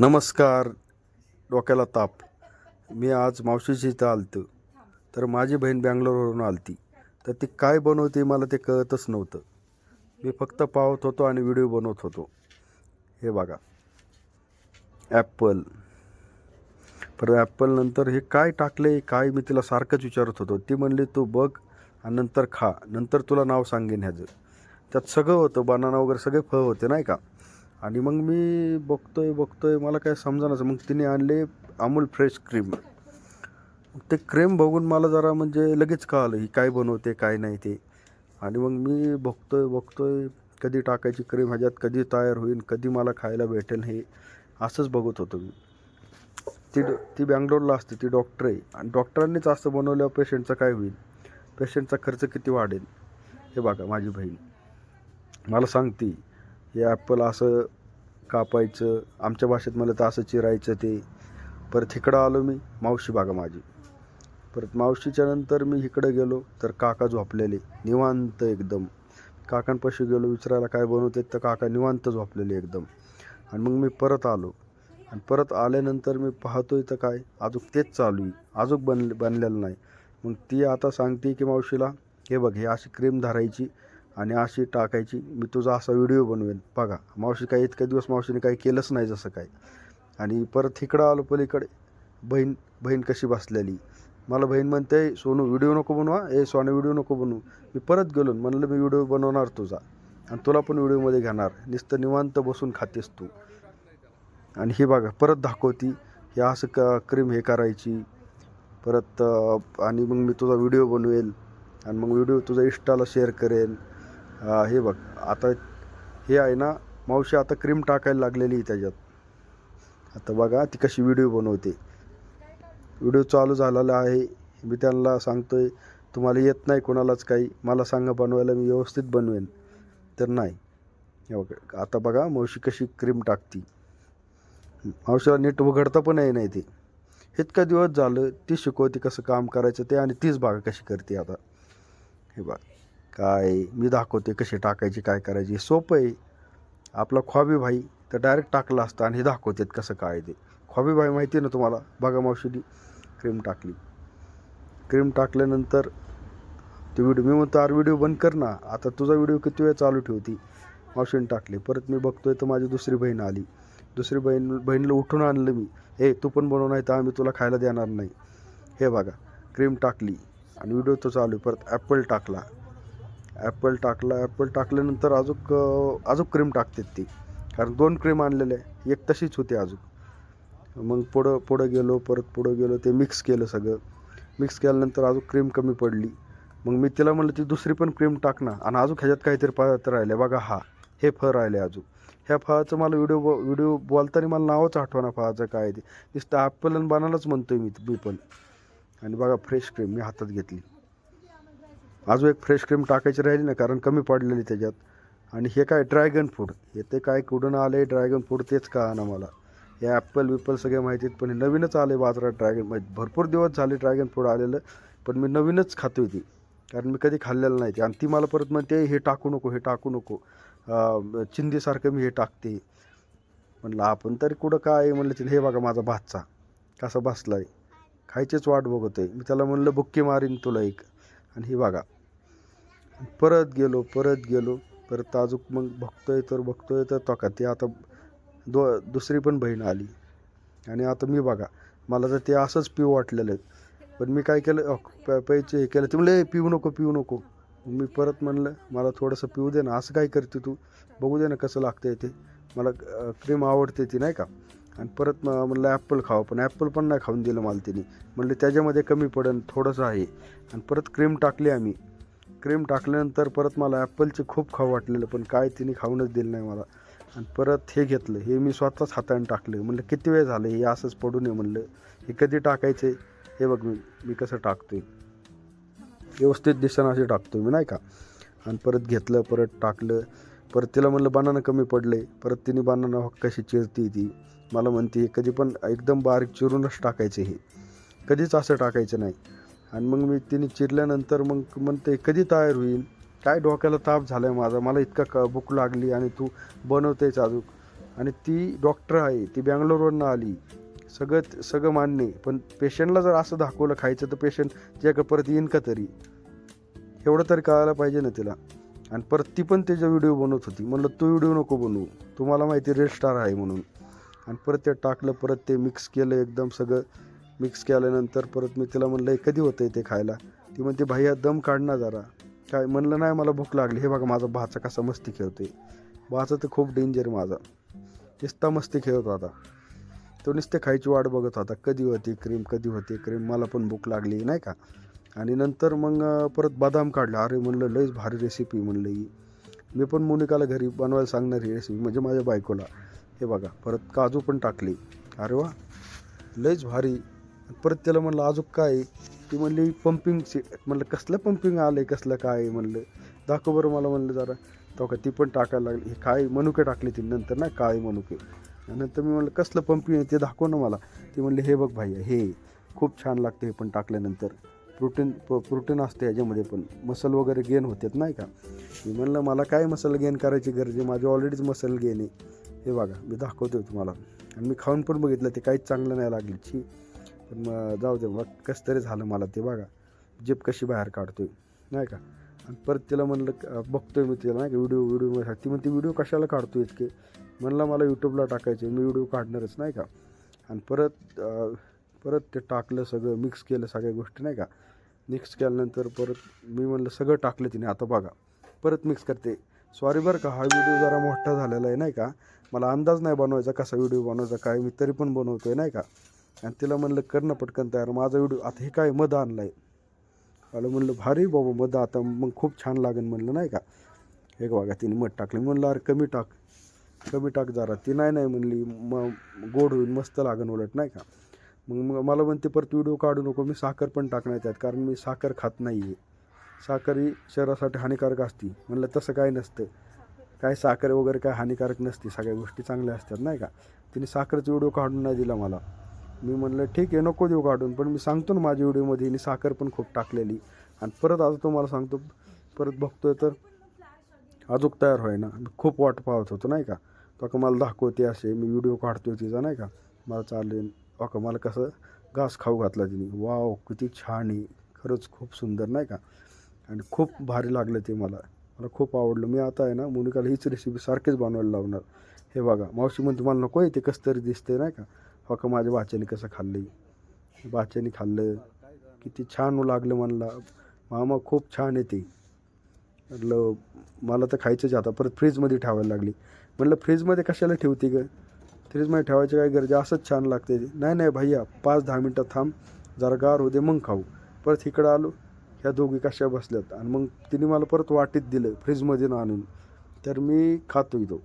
नमस्कार. डोक्याला ताप. मी आज मावशीची इथं आलतो. तर माझी बहीण बँगलोरवरून आलती. तर ती काय बनवते मला ते कळतच नव्हतं. मी फक्त पाहत होतो आणि व्हिडिओ बनवत होतो. हे बघा. ॲप्पल पर ॲप्पल नंतर हे काय टाकले काय मी तिला सारखंच विचारत होतो. ती म्हणली तू बघ आणि नंतर खा. नंतर तुला नाव सांगेन ह्याचं. त्यात सगळं होतं. बनाना वगैरे सगळे फळ होते नाही का? आणि मग मी बघतोय बघतोय मला काय समजानाचं मग तिने आणले अमूल फ्रेश क्रीम. ते क्रीम बघून मला जरा म्हणजे लगेच कळालं ही काय बनवते काय नाही ते. आणि मग मी बघतोय बघतोय कधी टाकायची क्रीम ह्याच्यात कधी तयार होईल कधी मला खायला भेटेल हे असंच बघत होतो मी. ती ती बँगलोरला असते ती डॉक्टर आहे. आणि डॉक्टरांनीच असं बनवल्यावर पेशंटचं काय होईल? पेशंटचा खर्च किती वाढेल? हे बघा माझी बहीण. मला सांगते. हे ॲपल असं कापायचं आमच्या भाषेत मला तर असं चिरायचं ते. परत इकडं आलो मी मावशी बागा माझी. परत मावशीच्या नंतर मी इकडं गेलो तर काका झोपलेले निवांत एकदम. काकांपाशी गेलो विचारायला काय बनवते तर काका निवांत झोपलेले एकदम. आणि मग मी परत आलो. आणि परत आल्यानंतर मी पाहतोय तर काय अजून तेच चालू आहे. अजून बन बनलेलं नाही. मग ती आता सांगते की मावशीला हे बघ हे अशी क्रीम धरायची आणि अशी टाकायची. मी तुझा असा व्हिडिओ बनवेन. बघा मावशी काही इतक्या दिवस मावशीने काही केलंच नाही जसं काय. आणि परत इकडं आलो पलीकडे. बहीण बहीण कशी बसलेली? मला बहीण म्हणते सोनू व्हिडिओ नको बनवा. ए सोनू व्हिडिओ नको बनवू. मी परत गेलो म्हणलं मी व्हिडिओ बनवणार तुझा. आणि तुला पण व्हिडिओमध्ये घेणार. नुसतं निवांत बसून खातेस तू. आणि हे बघा परत दाखवती. हे असं क क्रीम हे करायची. परत आणि मग मी तुझा व्हिडिओ बनवेल. आणि मग व्हिडिओ तुझा इष्टाला शेअर करेल. हे बघ. आता हे आहे ना मावशी आता क्रीम टाकायला लागलेली आहे त्याच्यात. आता बघा ती कशी व्हिडिओ बनवते. व्हिडिओ चालू झालेला आहे. मी त्यांना सांगतो आहे तुम्हाला येत नाही कोणालाच काही. मला सांगा बनवायला मी व्यवस्थित बनवेन. तर नाही. हे आता बघा मावशी कशी क्रीम टाकती. मावशीला नीट उघडता पण आहे नाही ते इतका दिवस झालं ती शिकवते कसं काम करायचं ते आणि तीच बागा कशी करते आता. हे बघ. काय मी दाखवते कशी टाकायची काय करायची. सोपं आहे. आपला ख्वाबी भाई तर डायरेक्ट टाकला असतं आणि हे दाखवतात कसं काय ते. ख्वाबी भाई माहिती आहे ना तुम्हाला? बघा मावशीनी क्रीम टाकली. क्रीम टाकल्यानंतर ते व्हिडिओ मी म्हणतो आर व्हिडिओ बंद कर ना. आता तुझा व्हिडिओ किती वेळ चालू ठेवती? मावशीने टाकली. परत मी बघतोय तर माझी दुसरी बहीण आली. दुसरी बहीण बहिणीला उठून आणलं मी. हे तू पण बनव नाही तर आम्ही तुला खायला देणार नाही. हे बघा क्रीम टाकली आणि व्हिडिओ तो चालू आहे. परत ॲपल टाकला. ॲपल टाकला ॲपल टाकल्यानंतर अजूक अजूक क्रीम टाकतात ती. कारण दोन क्रीम आणलेले आहे. एक तशीच होती अजून. मग पुढं पुढं गेलो परत पुढं गेलो ते मिक्स केलं सगळं. मिक्स केल्यानंतर अजून क्रीम कमी पडली. मग मी तिला म्हणलं ती दुसरी पण क्रीम टाक ना. आणि अजून ह्याच्यात काहीतरी पदार्थ राहिले. बघा हा हे फळ राहिले अजून. ह्या फळाचं मला व्हिडिओ व्हिडिओ बोलताना मला नावच आठवणा फळाचं काय ते. नुसतं ॲपल आणि बनानाच म्हणतो मी मी पण. आणि बघा फ्रेश क्रीम मी हातात घेतली. अजून एक फ्रेश क्रीम टाकायची राहिली ना कारण कमी पडलेली त्याच्यात. आणि हे काय ड्रॅगन फूड हे ते काय कुठून आले ड्रॅगन फूड तेच का ना मला. हे ॲपल विपल सगळे माहितीत पण हे नवीनच आले बाजारात ड्रॅगन भरपूर दिवस झाले ड्रॅगन फूड आलेलं पण मी नवीनच खातोय ती. कारण मी कधी खाल्लेलं नाही ते. आणि ती मला परत म्हणते हे टाकू नको हे टाकू नको. चिंदीसारखं मी हे टाकते. म्हणलं आपण तरी कुठं काय? म्हणलं तिला हे बघा माझा भातचा. कसा बसला आहे खायचीच वाट बघतोय. मी त्याला म्हणलं बुक्की मारीन तुला एक. आणि हे बघा. परत गेलो परत गेलो. परत अजूक मग बघतोय तर बघतोय तर तो का ती आता दो दुसरी पण बहीण आली. आणि आता मी बघा मला तर ते असंच पिऊ वाटलेलं आहे. पण मी काय केलं प- प्यायचे हे केलं. ते म्हणले पिऊ नको पिऊ नको. मी परत म्हणलं मला थोडंसं पिऊ दे ना असं काय करते तू? बघू दे ना कसं लागतं आहे ते. मला क्रीम आवडते ती नाही का? आणि परत म- म्हणलं ॲप्पल खावं पण ॲप्पल पण नाही खाऊन दिलं मला तिने. म्हणलं त्याच्यामध्ये कमी पडेल थोडंसं आहे. आणि परत क्रीम टाकली आम्ही. क्रीम टाकल्यानंतर परत मला ॲप्पलचे खूप खाऊ वाटलेलं पण काय तिने खाऊनच दिलं नाही मला. आणि परत हे घेतलं हे मी स्वतःच हाताने टाकलं. म्हणलं किती वेळ झालं हे असंच पडू नये म्हणलं. हे कधी टाकायचं? हे बघ मी मी कसं टाकतोय. व्यवस्थित दिसणं असे टाकतो मी नाही का? आणि परत घेतलं परत टाकलं. परत तिला म्हणलं बनाना कमी पडले. परत तिने बनाना कशी चिरती ती? मला म्हणते हे कधी पण एकदम बारीक चिरूनच टाकायचं हे. कधीच असं टाकायचं नाही. आणि मग मी तिने चिरल्यानंतर मग म्हणते कधी तयार होईल? काय डोक्याला ताप झाला आहे माझा? मला इतका क भूक लागली आणि तू बनवतेच अजून. आणि ती डॉक्टर आहे ती बँगलोरवरनं आली. सगळं सगळं मान्य पण पेशंटला जर असं दाखवलं खायचं तर पेशंट तुझ्याकडे परत येईन का तरी? एवढं तरी कळायला पाहिजे ना तिला. आणि परत ती पण त्याचा व्हिडिओ बनवत होती. म्हणलं तू व्हिडिओ नको बनवू. तुम्हाला माहिती रेड स्टार आहे म्हणून. आणि परत ते टाकलं परत ते मिक्स केलं एकदम सगळं. मिक्स केल्यानंतर परत मी तिला म्हणलं कधी होतं ते खायला? ती म्हणते भैया दम काढ ना जरा. काय म्हणलं नाही मला भूक लागली. हे बघा माझा भाचा कसा मस्ती खेळतोय. भाचा तर खूप डेंजर माझा. नुसता मस्ती खेळत होता तो नुसते खायची वाट बघत होता. कधी होती क्रीम कधी होती क्रीम मला पण भूक लागली नाही का? आणि नंतर मग परत बदाम काढला. अरे म्हणलं लईच भारी रेसिपी म्हणलं ही. मी पण मोनिकाला घरी बनवायला सांगणार ही रेसिपी म्हणजे माझ्या बायकोला. हे बघा परत काजू पण टाकली. अरे वा लयच भारी. परत त्याला म्हणलं अजून काय आहे? ती म्हणली पंपिंगची म्हणलं कसलं पंपिंग आलं आहे कसलं काय आहे? म्हणलं दाखव बरं मला म्हणलं जरा. तो का ती पण टाकायला लागली. हे काय मनुके टाकली ती नंतर ना काळे मनुके? नंतर मी म्हणलं कसलं पंपिंग आहे ते दाखव ना मला. ती म्हणली हे बघ भाई हे खूप छान लागतं हे पण टाकल्यानंतर. प्रोटीन प्रोटीन असते याच्यामध्ये पण. मसल वगैरे गेन होतात नाही का? मी म्हणलं मला काय मसल गेन करायची गरज आहे? माझी ऑलरेडीच मसल गेन आहे. हे बघा मी दाखवतो तुम्हाला. आणि मी खाऊन पण बघितलं ते काहीच चांगलं नाही लागली. छी. पण मग जाऊ दे मग कसं तरी झालं मला ते बघा. जीप कशी बाहेर काढतोय नाही का? आणि परत तिला म्हणलं बघतोय मी तिला नाही का व्हिडिओ व्हिडिओ ती म्हणते व्हिडिओ कशाला काढतो इतके? म्हणलं मला यूट्यूबला टाकायचे मी व्हिडिओ काढणारच नाही का? आणि परत परत ते टाकलं सगळं मिक्स केलं सगळ्या गोष्टी नाही का? मिक्स केल्यानंतर परत मी म्हणलं सगळं टाकलं तिने आता बघा. परत मिक्स करते. सॉरी बरं का हा व्हिडिओ जरा मोठा झालेला आहे नाही का? मला अंदाज नाही बनवायचा कसा व्हिडिओ बनवायचा काय मी तरी पण बनवतो आहे नाही का? आणि तिला म्हणलं करणं पटकन तयार. माझा व्हिडिओ आता हे काय मध आणलं आहे मला म्हणलं भारी बाबा मध आता मग खूप छान लागेल म्हणलं नाही का? हे बघा तिने मध टाकलं. म्हणलं अरे कमी टाक. कमी टाक जरा. ती नाही नाही म्हणली मग गोड होईल मस्त लागेल उलट नाही का? मग मग मला म्हणते परत व्हिडिओ काढू नको मी साखर पण टाकणार त्यात कारण मी साखर खात नाही आहे साखर ही शरीरासाठी हानिकारक असते. म्हणलं तसं काय नसतं. काय साखर वगैरे काय हानिकारक नसते सगळ्या गोष्टी चांगल्या असतात नाही का? तिने साखरचा व्हिडिओ काढून नाही दिला मला. मी म्हणलं ठीक आहे नको देऊ काढून. पण मी सांगतो ना माझ्या व्हिडिओमध्ये हिने साखर पण खूप टाकलेली. आणि परत आता तुम्हाला सांगतो परत बघतोय तर अजूक तयार होय ना खूप वाट पाहत होतो नाही का? तो मला दाखवते असे मी व्हिडिओ काढतो तिचा नाही का? मला चालेल का मला कसं घास खाऊ घातला तिने. वाव किती छान आहे. खरंच खूप सुंदर नाही का? आणि खूप भारी लागलं ते मला. मला खूप आवडलं. मी आता आहे ना मोनिकाला हीच रेसिपी सारखीच बनवायला लावणार. हे बघा मावशी म्हणून मला नको आहे ते कसं तरी दिसते नाही का? हो का माझ्या भाच्याने कसं खाल्लं भाच्याने खाल्लं किती छान लागलं म्हणला. मामा खूप छान येते म्हटलं मला तर खायचंच आता परत फ्रीजमध्ये ठेवायला लागली. म्हटलं फ्रीजमध्ये कशाला ठेवते ग? फ्रीजमध्ये ठेवायची काय गरज असंच छान लागते ते. नाही नाही भैया पाच दहा मिनटं थांब जरा गार होऊ दे मग खाऊ. परत इकडं आलो. ह्या दोघी कशा बसल्यात? आणि मग तिने मला परत वाटीत दिलं फ्रीजमध्ये आणून. तर मी खातो इथं.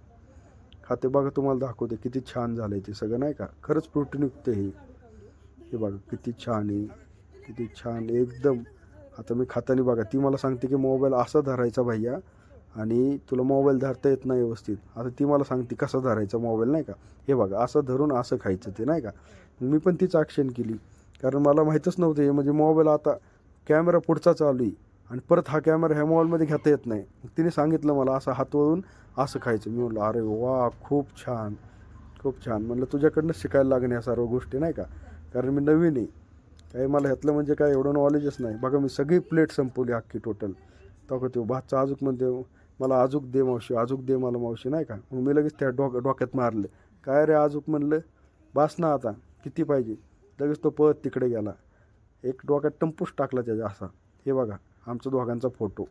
खाते बघा तुम्हाला दाखवते किती छान झालं आहे ते सगळं नाही का? खरंच प्रोटीनयुक्त हे. हे बघा किती छान आहे. किती छान एकदम. आता मी खाताना बघा ती मला सांगते की मोबाईल असा धरायचा भैया आणि तुला मोबाईल धरता येत नाही व्यवस्थित. आता ती मला सांगते कसा धरायचा मोबाईल नाही का? हे बघा असं धरून असं खायचं ते नाही का? मी पण तीच ॲक्शन केली. कारण मला माहीतच नव्हतं हे म्हणजे मोबाईल आता कॅमेरा पुढचा चालू आहे. आणि परत हा कॅमेरा ह्या मोबाईलमध्ये घेता येत नाही. मग तिने सांगितलं मला असं हातवळून असं खायचं. मी म्हणलं अरे वा खूप छान खूप छान. म्हणलं तुझ्याकडनं शिकायला लागणे या सर्व गोष्टी नाही का? कारण मी नवीन आहे. काही मला ह्यातलं म्हणजे काय एवढं नॉलेजच नाही. बघा मी सगळी प्लेट संपवली अख्खी टोटल तो तो भातचा अजूक म्हणते मला आजूक दे मावशी आजूक दे मला मावशी नाही का? मग मी लगेच त्या डोक डोक्यात मारलं. काय रे आजूक? म्हणलं बास ना आता किती पाहिजे? लगेच तो पळत तिकडे गेला. एक डोक्यात टंपूस टाकला त्याचा असा. हे बघा आमचा दोघांचा फोटो